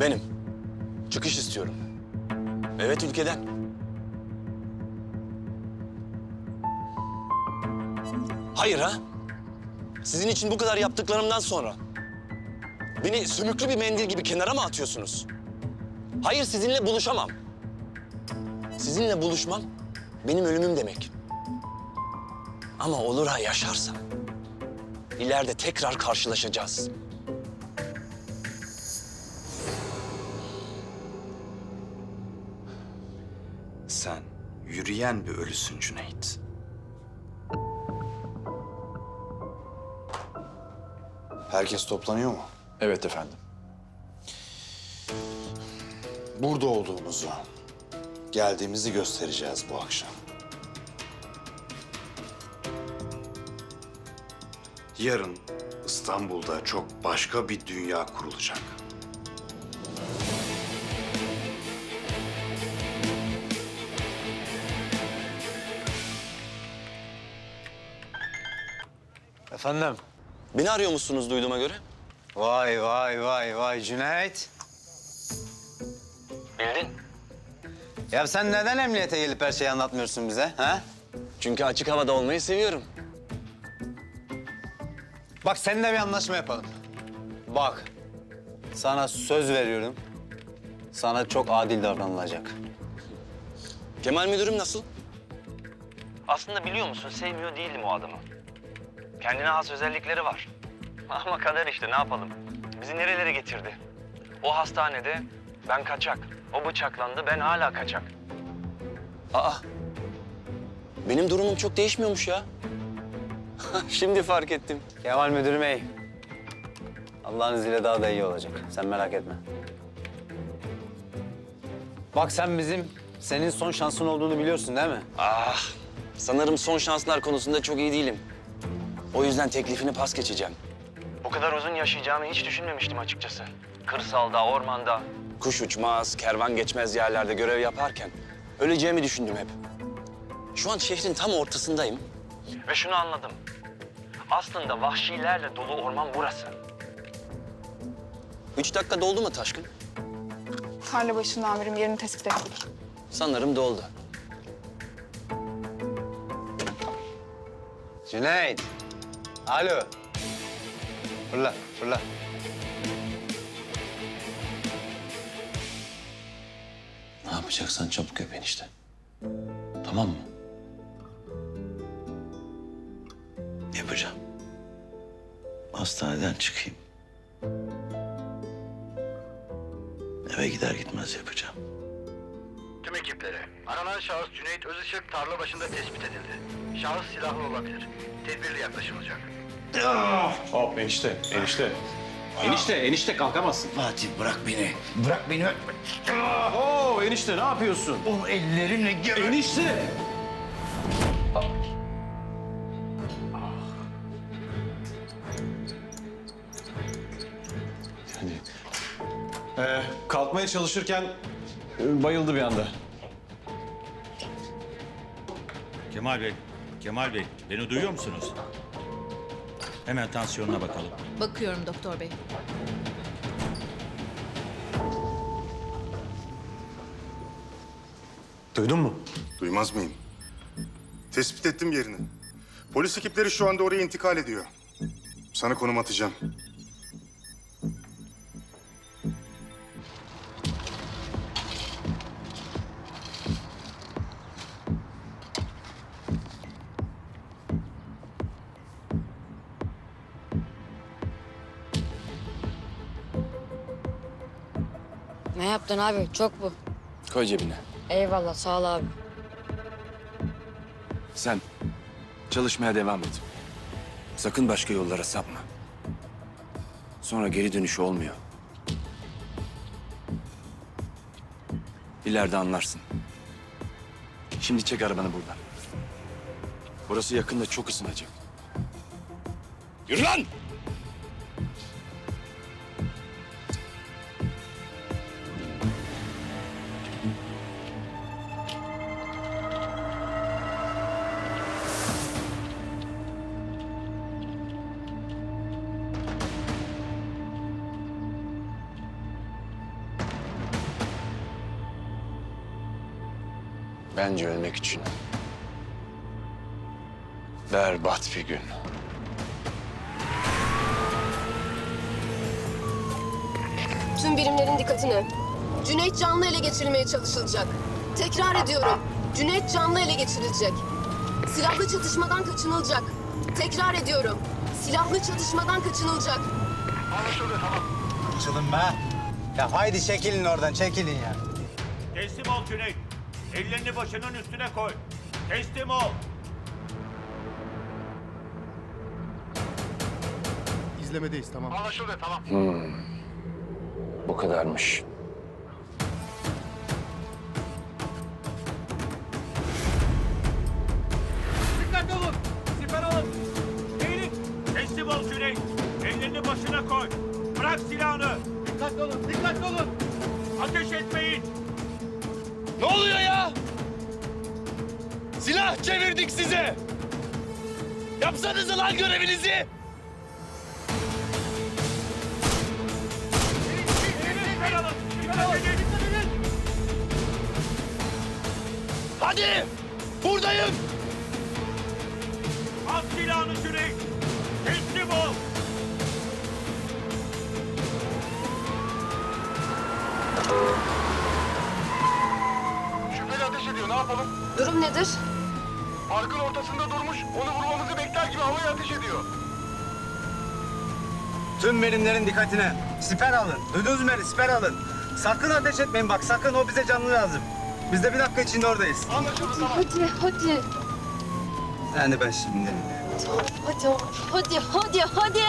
Benim. Çıkış istiyorum. Evet ülkeden. Hayır ha? Sizin için bu kadar yaptıklarımdan sonra beni sümüklü bir mendil gibi kenara mı atıyorsunuz? Hayır sizinle buluşamam. Sizinle buluşmam benim ölümüm demek. Ama olur ha yaşarsam ileride tekrar karşılaşacağız. Yürüyen bir ölüsün Cüneyt. Herkes toplanıyor mu? Evet efendim. Burada olduğumuzu, geldiğimizi göstereceğiz bu akşam. Yarın İstanbul'da çok başka bir dünya kurulacak. Efendim? Beni arıyor musunuz duyduğuma göre? Vay vay vay vay Cüneyt. Bildin. Ya sen neden emniyete gelip her şeyi anlatmıyorsun bize? Ha? Çünkü açık havada olmayı seviyorum. Bak seninle bir anlaşma yapalım. Bak. Sana söz veriyorum. Sana çok adil davranılacak. Kemal müdürüm nasıl? Aslında biliyor musun sevmiyor değildim o adamı. Kendine has özellikleri var. Ama kader işte ne yapalım. Bizi nerelere getirdi. O hastanede ben kaçak. O bıçaklandı ben hala kaçak. Aa. Benim durumum çok değişmiyormuş ya. Şimdi fark ettim. Kemal müdürüm iyi. Allah'ın izniyle daha da iyi olacak. Sen merak etme. Bak sen bizim senin son şansın olduğunu biliyorsun değil mi? Ah. Sanırım son şanslar konusunda çok iyi değilim. O yüzden teklifini pas geçeceğim. Bu kadar uzun yaşayacağımı hiç düşünmemiştim açıkçası. Kırsalda, ormanda, kuş uçmaz, kervan geçmez yerlerde görev yaparken öleceğimi düşündüm hep. Şu an şehrin tam ortasındayım. Ve şunu anladım. Aslında vahşilerle dolu orman burası. Üç dakika doldu mu Taşkın? Tarla başında amirim yerini tespit ettik. Sanırım doldu. Cüneyt. Alo. Fırla, fırla. Ne yapacaksan çabuk yap enişte. Tamam mı? Yapacağım. Hastaneden çıkayım. Eve gider gitmez yapacağım. Tüm ekiplere. Aranan şahıs Cüneyt Özışık tarla başında tespit edildi. Şahıs silahlı olabilir. Tedbirli yaklaşılacak. Hop enişte, enişte. Enişte, enişte kalkamazsın. Fatih bırak beni. Bırak beni. Oo enişte ne yapıyorsun? O ellerimle gö... Enişte! Hadi. Ee, kalkmaya çalışırken e, bayıldı bir anda. Kemal Bey, Kemal Bey, beni duyuyor musunuz? Hemen tansiyonuna bakalım. Bakıyorum doktor bey. Duydun mu? Duymaz mıyım? Tespit ettim yerini. Polis ekipleri şu anda oraya intikal ediyor. Sana konum atacağım. Ne yaptın abi? Çok bu. Koy cebine. Eyvallah sağ ol abi. Sen çalışmaya devam et. Sakın başka yollara sapma. Sonra geri dönüşü olmuyor. İleride anlarsın. Şimdi çek arabanı buradan. Burası yakında çok ısınacak. Yürü lan! Bence ölmek için. Berbat bir gün. Tüm birimlerin dikkatine. Cüneyt canlı ele geçirilmeye çalışılacak. Tekrar ediyorum. Cüneyt canlı ele geçirilecek. Silahlı çatışmadan kaçınılacak. Tekrar ediyorum. Silahlı çatışmadan kaçınılacak. Anlaşıldı tamam. Açılın be. Ya haydi çekilin oradan çekilin ya. Teslim ol Cüneyt. Ellerini başının üstüne koy. Teslim ol. İzlemedeyiz tamam. Anlaşıldı tamam. Bu kadarmış. Dikkatli olun. Siper alın. Eğilin. Teslim ol. Ellerini başına koy. Bırak silahını. Dikkatli olun. Dikkatli olun. Ateş etmeyin. Ne oluyor ya? Silah çevirdik size. Yapsanıza lan görevinizi. Hadi. Buradayım. At silahını Cüneyt. Teslim ol. Ateş ediyor ne yapalım? Durum nedir? Parkın ortasında durmuş. Onu vurmamızı bekler gibi havaya ateş ediyor. Tüm birimlerin dikkatine. Siper alın. Duydunuz mu beni? Siper alın. Sakın ateş etmeyin bak sakın o bize canlı lazım. Biz de bir dakika içinde oradayız. Anlaşıldı tamam. Hadi, hadi. Yani ben şimdi. Hadi, hadi, hadi, hadi.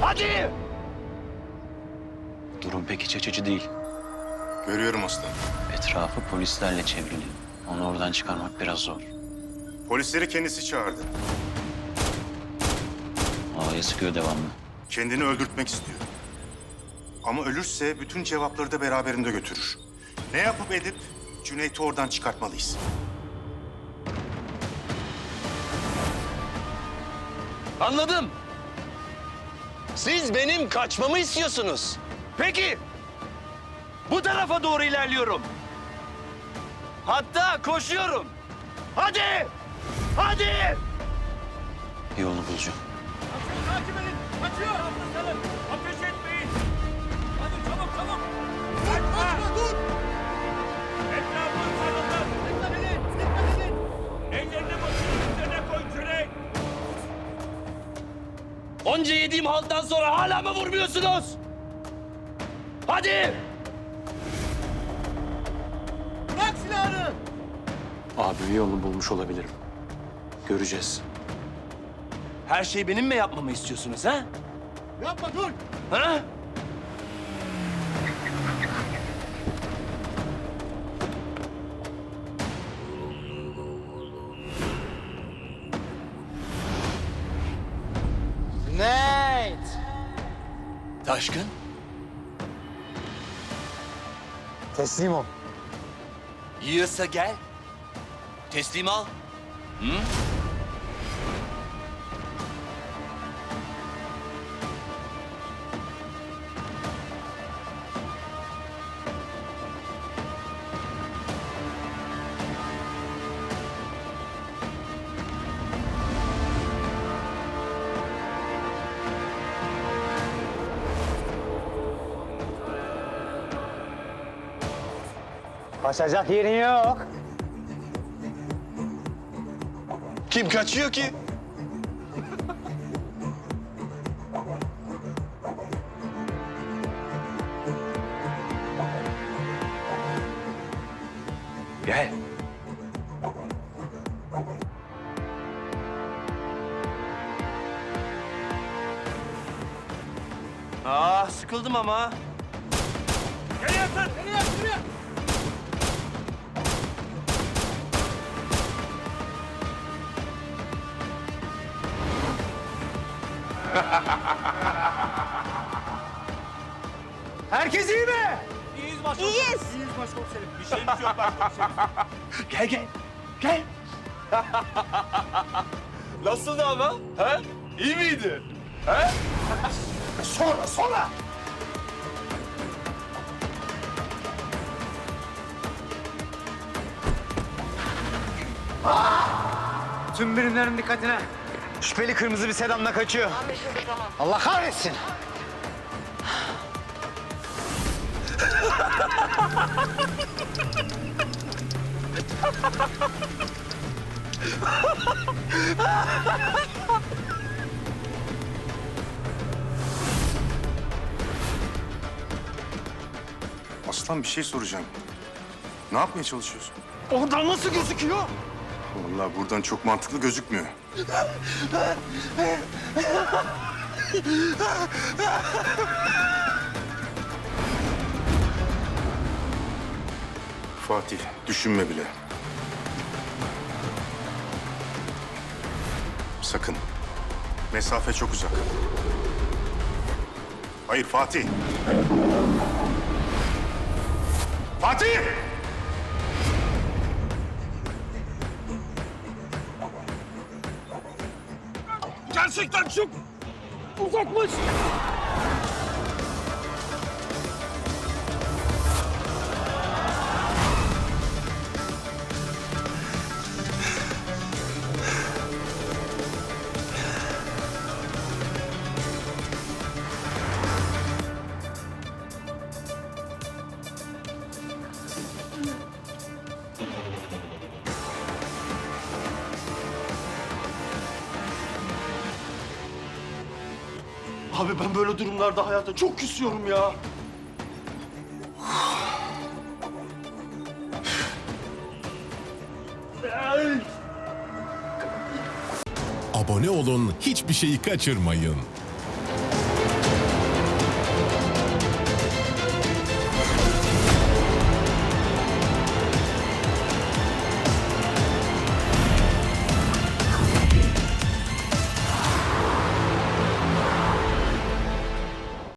Hadi. Durum pek iç açıcı değil. Görüyorum aslan. Etrafı polislerle çevrili. Onu oradan çıkarmak biraz zor. Polisleri kendisi çağırdı. Havaya sıkıyor devamlı. Kendini öldürtmek istiyor. Ama ölürse bütün cevapları da beraberinde götürür. Ne yapıp edip Cüneyt'i oradan çıkartmalıyız. Anladım. Siz benim kaçmamı istiyorsunuz. Peki. Bu tarafa doğru ilerliyorum. Hatta koşuyorum. Hadi. Hadi. Yolunu bulacağım. Takip edin. Kaçıyor. Ateş etmeyin. Hadi çabuk çabuk. Kaçma dur. Etrafın sarıldı. Dikkat edin. Dikkat edin. Ellerini başının üzerine koy Cüneyt. Onca yediğim haldan sonra hala mı vurmuyorsunuz? Hadi. Silahını. Abi bir yolunu bulmuş olabilirim. Göreceğiz. Her şeyi benim mi yapmamı istiyorsunuz ha? Yapma dur. Ha? Nate! Taşkın. Teslim ol. Yiyorsa gel. Teslim al. Hı? Kaçacak yerin yok. Kim kaçıyor ki? Gel. Aa sıkıldım ama. Herkes iyi mi? İyiyiz başkomiserim. İyiyiz. İyiyiz başkomiserim. Bir şeyimiz yok başkomiserim. gel gel. Gel. Nasıldı ama? He? İyi miydi? He? sonra sonra. Tüm birimlerin dikkatine. Şüpheli kırmızı bir sedanla kaçıyor. Allah kahretsin. Aslan bir şey soracağım. Ne yapmaya çalışıyorsun? Oradan nasıl gözüküyor? Vallahi buradan çok mantıklı gözükmüyor. Fatih, düşünme bile. Sakın. Mesafe çok uzak. Hayır Fatih. Fatih! Gerçekten çok uzakmış. Abi ben böyle durumlarda hayata çok küsüyorum ya. Abone olun, hiçbir şeyi kaçırmayın.